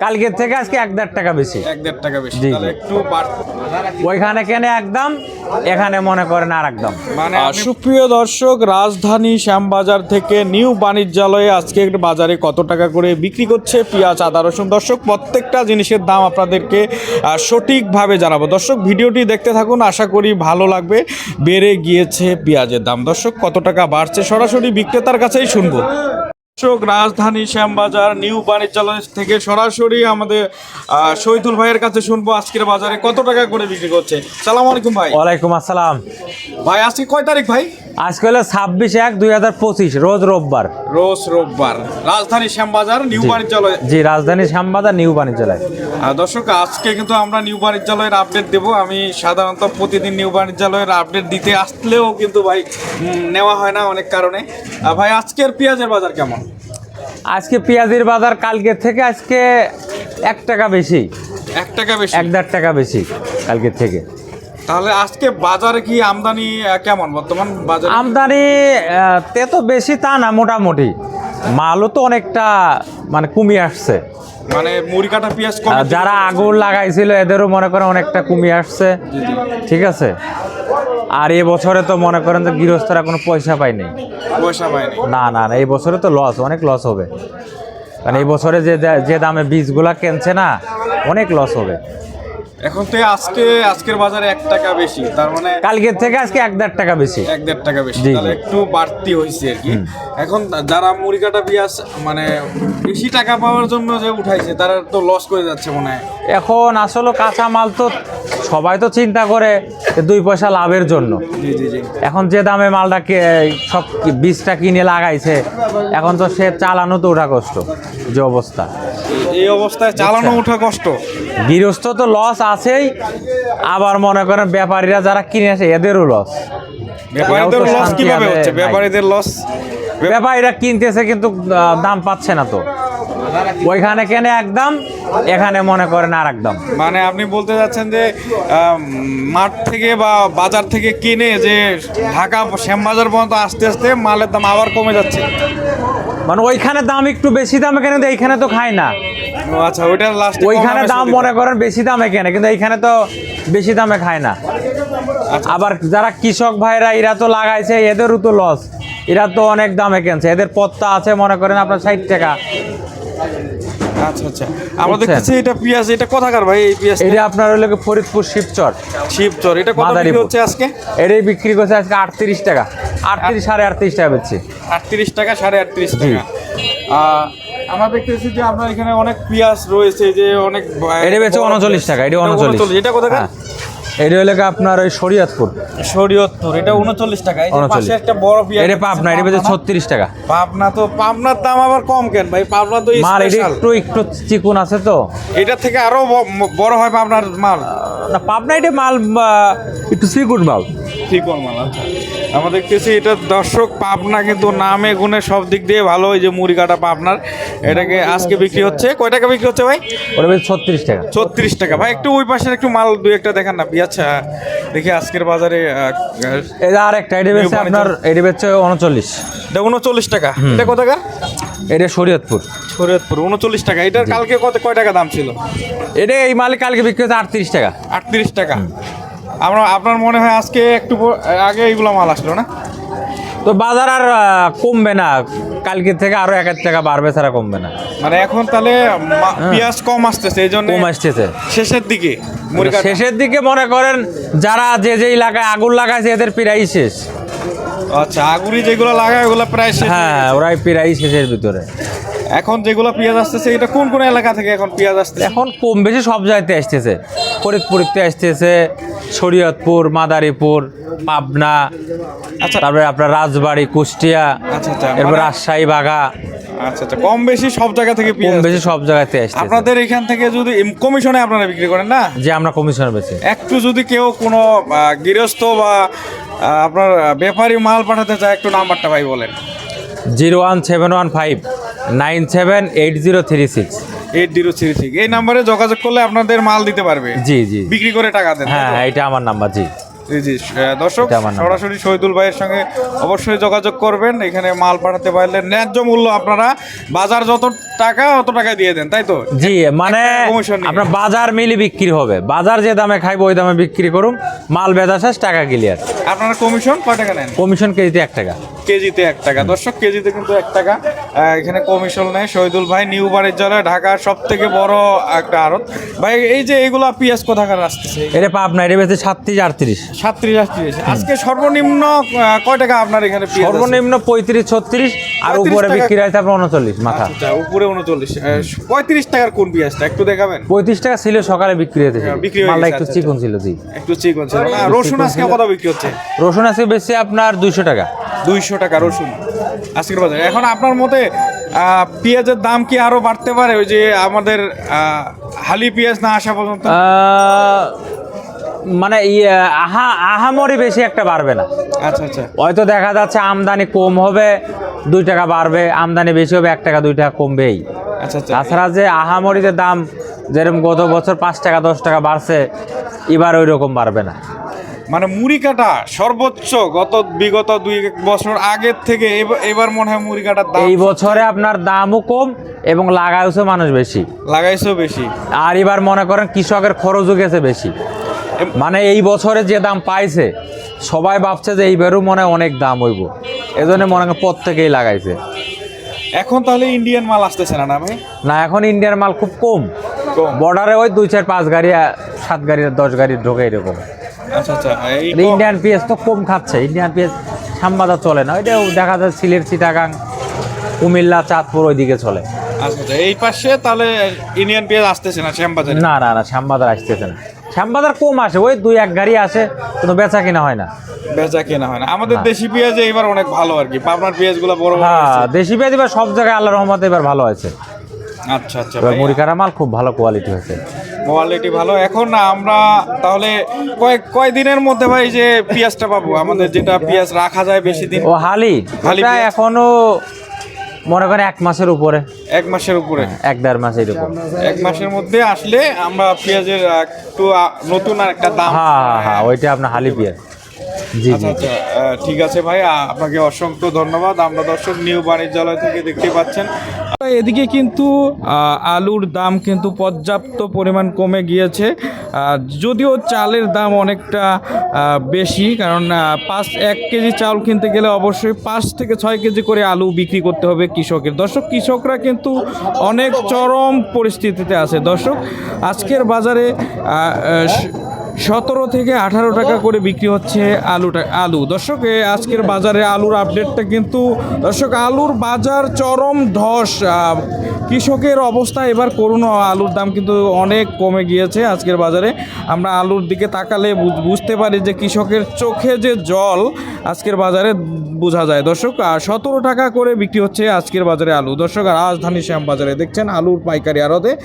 কালকের থেকে আজকে এক দেড় টাকা বেশি। এক দেড় টাকা বেশি। তাহলে একটু ওইখানে কেনে একদম এখানে মনে করেন আর একদম। মানে সুপ্রিয় দর্শক রাজধানী শ্যামবাজার থেকে নিউ বাণিজ্যালয়ে আজকে একটা বাজারে কত টাকা করে বিক্রি করছে? পেঁয়াজ আদা রসুন। দর্শক প্রত্যেকটা জিনিসের দাম আপনাদেরকে সঠিকভাবে জানাব। দর্শক ভিডিওটি দেখতে থাকুন আশা করি ভালো লাগবে। বেড়ে গিয়েছে পেঁয়াজের দাম। দর্শক কত টাকা বাড়ছে? সরাসরি বিক্রেতার কাছেই শুনব। দর্শক রাজধানী শ্যামবাজার নিউ বাণিজ্যালয় থেকে সরাসরি আমাদের শহীদুল ভাইয়ের কাছে শুনব আজকের বাজারে কত টাকা করে বিক্রি করছে। সালাম আলাইকুম ভাই। ওয়ালাইকুম আসসালাম। ভাই আজকে কয় তারিখ ভাই? আজকে হলো ছাব্বিশ এক দুই হাজার পঁচিশ রোজ রোববার। রোজ রোববার। রাজধানী শ্যামবাজার নিউ বাণিজ্যালয়। জি রাজধানী শ্যামবাজার নিউ বাণিজ্যালয়। দর্শক আজকে কিন্তু আমরা নিউ বাণিজ্যালয়ের আপডেট দেব। আমি সাধারণত প্রতিদিন নিউ বাণিজ্যালয়ের আপডেট দিতে আসলেও কিন্তু ভাই নেওয়া হয় না অনেক কারণে। ভাই আজকের পেঁয়াজের বাজার কেমন? আজকে পেঁয়াজের বাজার কালকের থেকে আজকে এক টাকা বেশি। এক টাকা বেশি। এক দেড় টাকা বেশি কালকের থেকে। তাহলে আজকে বাজারে কি আমদানি কেমন? বর্তমান বাজারে আমদানি তে তো বেশি তা না মোটামুটি। মালও তো অনেকটা মানে কমিয়ে আসছে। মানে মুড়ি কাটা পেঁয়াজ যারা আগুন লাগাইছিল এদেরও মনে করেন অনেকটা কমিয়ে আসছে। ঠিক আছে? আর এ বছরে তো মনে করেন যে গৃহস্থরা কোনো পয়সা পায়নি পয়সা পায়নি না না না এই বছরে তো লস অনেক লস হবে। কারণ এই বছরে যে যে দামে বীজগুলা কিনছে না অনেক লস হবে। এখন তো আজকে আজকের বাজারে এক টাকা বেশি তার মানে কালকের থেকে আজকে এক দেড় টাকা বেশি। এক দেড় টাকা বেশি। তাহলে একটু বাড়তি হয়েছে আর কি। এখন যারা মুড়ি কাটা পেঁয়াজ মানে বেশি টাকা পাওয়ার জন্য যে উঠাইছে তারা তো লস করে যাচ্ছে মনে হয়। এখন আসলে কাঁচা মাল তো সবাই তো চিন্তা করে দুই পয়সা লাভের জন্য। এখন যে দামে মালটা সব বীজটা কিনে লাগাইছে এখন তো সে চালানো তো ওঠা কষ্ট যে অবস্থা। এই অবস্থায় চালানো ওঠা কষ্ট। গৃহস্থ তো লস আছেই আবার মনে করেন ব্যাপারীরা যারা কিনে আসে এদেরও লস ব্যাপারীদের লস কীভাবে হচ্ছে? ব্যাপারীদের লস ব্যাপারীরা কিনতেছে কিন্তু দাম পাচ্ছে না তো। ওইখানে কেনে একদম এখানে মনে করেন আর একদম মানে আপনি বলতে যাচ্ছেন যে মাঠ থেকে বা বাজার থেকে কিনে যে ঢাকা শ্যামবাজার পর্যন্ত আস্তে আস্তে মালের দাম আবার কমে যাচ্ছে। মানে ওইখানে দাম একটু বেশি দামে কেনে তো এইখানে তো খায় না। আচ্ছা ওইটা লাস্ট ওইখানে দাম মনে করেন বেশি দামে কেনে কিন্তু এইখানে তো বেশি দামে খায় না। আবার যারা কৃষক ভাইরা এরা তো লাগাইছে এদেরও তো লস এরা তো অনেক দামে কেনছে। এদের পত্তা আছে মনে করেন আপনার ষাট টাকা। আচ্ছা আচ্ছা। আমরা বুঝছেন? দেখতেছি এটা পেঁয়াজ এটা কোথাকার ভাই এই পেঁয়াজ এটা আপনার হলো ফরিদপুর শিবচর। শিবচর এটা কত বিক্রি মাদারীপুর। হচ্ছে আজকে? এটাই বিক্রি করছে আজকে আটত্রিশ টাকা। আটত্রিশ সাড়ে আটত্রিশ টাকা বেচছে। আটত্রিশ টাকা সাড়ে আটত্রিশ টাকা। আমরা দেখতেছি যে আপনার এখানে অনেক পেঁয়াজ রয়েছে যে অনেক এটা বেচছে উনচল্লিশ টাকা এটা উনচল্লিশ। এটা কোথাকার? এটা হলো কি আপনার ওই শরীয়তপুর। শরীয়তপুর এটা উনচল্লিশ টাকা। পাশে একটা বড় পেঁয়াজ এটা পাবনা এটা বেচছে ছত্রিশ টাকা। পাবনা তো পাবনার দাম আবার কম কেন ভাই? পাবনা তো মাল এটা একটু একটু চিকুন আছে তো। এটা থেকে আরও বড় হয় পাবনার মাল। না পাবনা এটা মাল একটু চিকুন মাল। ঠিক মাল আচ্ছা আমরা দেখতেছি এটা দর্শক পাবনা কিন্তু নামে গুণে সব দিক দিয়ে ভালো ওই যে মুড়ি কাটা পাবনার। এটাকে আজকে বিক্রি হচ্ছে। কয় টাকা বিক্রি হচ্ছে ভাই? ওটা ছত্রিশ টাকা। ছত্রিশ টাকা। ভাই একটু ওই পাশের একটু মাল দুই একটা দেখান না। আচ্ছা দেখি আজকের বাজারে এটা আর একটা এটা বেচছে বাণিজ্য। আপনার এটা বেচছে উনচল্লিশ। এটা উনচল্লিশ টাকা। এটা কোথাকার এটা শরীয়তপুর। শরীয়তপুর উনচল্লিশ টাকা। এটার কালকে কত কয় টাকা দাম ছিল? এটা এই মাল কালকে বিক্রি হচ্ছে আটত্রিশ টাকা। আটত্রিশ টাকা। আমরা আপনার মনে হয় আজকে একটু আগে এইগুলো মাল আসলো না? তো বাজার আর কমবে না। কালকে থেকে আরও এক হাজার টাকা বাড়বে ছাড়া কমবে না। মানে এখন তাহলে পেঁয়াজ কম আসতেছে এই জন্য কম আসতেছে। শেষের দিকে শেষের দিকে মনে করেন যারা যে যে এলাকায় আগুন লাগাইছে এদের প্রায় শেষ। আচ্ছা আগুরি যেগুলো লাগায় ওগুলো প্রায় শেষ হ্যাঁ ওরাই প্রায় শেষের ভিতরে। এখন যেগুলো পেঁয়াজ আসতেছে এটা কোন কোন এলাকা থেকে এখন পেঁয়াজ আসতেছে? এখন কম বেশি সব জায়গাতে আসতেছে। ফরিদপুরিতে আসতেছে শরীয়তপুর মাদারীপুর পাবনা আচ্ছা। তারপরে আপনার রাজবাড়ি কুষ্টিয়া আচ্ছা আচ্ছা এরপর মানে- রাজশাহী বাগা আচ্ছা আচ্ছা কম বেশি সব জায়গা থেকে কম বেশি সব জায়গাতে আসতেছে। আপনাদের এখান থেকে যদি কমিশনে আপনারা বিক্রি করেন না? যে আমরা কমিশন বেছে একটু যদি কেউ কোনো গৃহস্থ বা আপনার ব্যাপারী মাল পাঠাতে চায় একটু নাম্বারটা ভাই বলেন। Zero one seven one five. Nine seven eight zero three six. Eight zero three six. এই নাম্বারে যোগাযোগ করলে আপনাদের মাল দিতে পারবে। জি জি। বিক্রি করে টাকা দেন হ্যাঁ এটা আমার নাম্বার জি। জি দর্শক। সরাসরি শহীদুল ভাইয়ের সঙ্গে অবশ্যই যোগাযোগ করবেন। এখানে মাল পাঠাতে পারলে ন্যায্য মূল্য আপনারা বাজার যত টাকা অত টাকা দিয়ে দেন তাই তো? জি মানে আপনার বাজার মিলি বিক্রি হবে। বাজার যে দামে খাইবো ওই দামে বিক্রি করুন। মাল বেচা শেষ টাকা ক্লিয়ার আপনারা কমিশন কয় টাকা নেন? কমিশন কেজিতে এক টাকা। কেজিতে এক টাকা। দর্শক কেজিতে কিন্তু এক টাকা। এখানে কমিশন নেয় শহীদুল ভাই নিউ বাণিজ্যালয় ঢাকার সব থেকে বড় একটা আড়ত। ভাই এই যে এইগুলা পিএস কোথাকার আসতেছে? এটা পাপ না এটা বেশি সাতত্রিশ আটত্রিশ। সাতত্রিশ আটত্রিশ। আজকে সর্বনিম্ন কয় টাকা আপনার এখানে সর্বনিম্ন পঁয়ত্রিশ ছত্রিশ আর উপরে বিক্রি হয়েছে আপনার উনচল্লিশ মাথা। আচ্ছা উপরে উনচল্লিশ। পঁয়ত্রিশ টাকার কোন পেঁয়াজটা? একটু দেখাবেন? পঁয়ত্রিশ টাকা ছিল সকালে বিক্রি হয়েছে হ্যাঁ, বিক্রি মালটা একটু আচ্ছা, চিকন ছিল জি। একটু চিকন ছিল রসুন আজকে কত বিক্রি হচ্ছে? রসুন আছে বেশি আপনার দুইশো টাকা। দুইশো টাকা রসুন। আজকের বাজারে এখন আপনার মতে পেঁয়াজের দাম কি আরও বাড়তে পারে? ওই যে আমাদের হালি পেঁয়াজ না আসা পর্যন্ত? মানে ইয়ে, আহা আহামরি বেশি একটা বাড়বে না। আচ্ছা আচ্ছা। হয়তো দেখা যাচ্ছে আমদানি কম হবে দুই টাকা বাড়বে আমদানি বেশি হবে এক টাকা দুই টাকা কমবেই। আচ্ছা আচ্ছা। তাছাড়া যে আহামরিদের দাম যেরকম গত বছর পাঁচ টাকা দশ টাকা বাড়ছে এবার ওই রকম বাড়বে না। মানে মুড়ি কাটা সর্বোচ্চ গত বিগত দুই এক বছর আগের থেকে এবার- মনে হয় মুড়ি কাটার দাম এই বছরে আপনার দামও কম এবং লাগাইছে মানুষ বেশি। লাগাইছেও বেশি। আর এবার মনে করেন কৃষকের খরচও গেছে বেশি। মানে এই বছরে যে দাম পাইছে সবাই ভাবছে যে এইবারও মনে হয় অনেক দাম হইব। এজন্য মনে করেন প্রত্যেকেই লাগাইছে। এখন তাহলে ইন্ডিয়ান মাল আসতেছে না ভাই? না এখন ইন্ডিয়ান মাল খুব কম। কম। বর্ডারে ওই দুই চার পাঁচ গাড়ি সাত গাড়ি দশ গাড়ি ঢোকে এরকম। আচ্ছা আচ্ছা ইন্ডিয়ান পেঁয়াজ তো কম খাচ্ছে ইন্ডিয়ান পেঁয়াজ সাম্বাদা চলে না ওইটাও দেখা যায় সিলেট চিটাগাং কুমিল্লা চাঁদপুর ওইদিকে চলে। আচ্ছা আচ্ছা এই পাশে তাহলে ইন্ডিয়ান পেঁয়াজ আসতেছে না শ্যামবাজারে? না না না শ্যামবাজার আসতেছে না। শ্যামবাজার কম আসে ওই দুই এক গাড়ি আসে কোনো বেচা কিনা হয় না। বেচা কেনা হয় না। আমাদের দেশি পেঁয়াজ এইবার অনেক ভালো আর কি পাবনার পেঁয়াজগুলো বড় হ্যাঁ দেশি পেঁয়াজ এবার সব জায়গায় আল্লাহ রহমতে এবার ভালো হয়েছে। আচ্ছা আচ্ছা এবার মুড়িকারা মাল খুব ভালো কোয়ালিটি হয়েছে। কোয়ালিটি ভালো। এখন আমরা তাহলে কয়েক কয় দিনের মধ্যে ভাই যে পেঁয়াজটা পাবো? আমাদের যেটা পেঁয়াজ রাখা যায় বেশি দিন। ও হালি? হালি এটা পেঁয়াজ? এখনও মনে করেন এক মাসের উপরে। এক মাসের উপরে। এক দেড় মাসের উপরে। এক মাসের মধ্যে আসলে আমরা পেঁয়াজের একটু নতুন আর একটা দাম। হ্যাঁ হ্যাঁ হ্যাঁ ওইটা আপনার হালি পেঁয়াজ। আচ্ছা আচ্ছা ঠিক আছে ভাই আপনাকে অসংখ্য ধন্যবাদ। আমরা দর্শক নিউ বাণিজ্যালয় থেকে দেখতে পাচ্ছেন। এদিকে কিন্তু আলুর দাম কিন্তু পর্যাপ্ত পরিমাণ কমে গিয়েছে। যদিও চালের দাম অনেকটা বেশি কারণ পাঁচ এক কেজি চাল কিনতে গেলে অবশ্যই পাঁচ থেকে ছয় কেজি করে আলু বিক্রি করতে হবে কৃষকের। দর্শক কৃষকরা কিন্তু অনেক চরম পরিস্থিতিতে আছে। দর্শক আজকের বাজারে সতেরো থেকে আঠারো টাকা করে বিক্রি হচ্ছে আলুটা আলু। দর্শক আজকের বাজারে আলুর আপডেটটা কিন্তু, দর্শক, আলুর বাজার চরম ধস। কৃষকের অবস্থা এবার করুন আলুর দাম কিন্তু অনেক কমে গিয়েছে আজকের বাজারে। আমরা আলুর দিকে তাকালে বুঝ- বুঝতে পারি যে কৃষকের চোখে যে জল আজকের বাজারে বোঝা যায়। দর্শক আর সতেরো টাকা করে বিক্রি হচ্ছে আজকের বাজারে আলু। দর্শক, রাজধানী শ্যাম বাজারে দেখছেন আলুর পাইকারি আড়তে।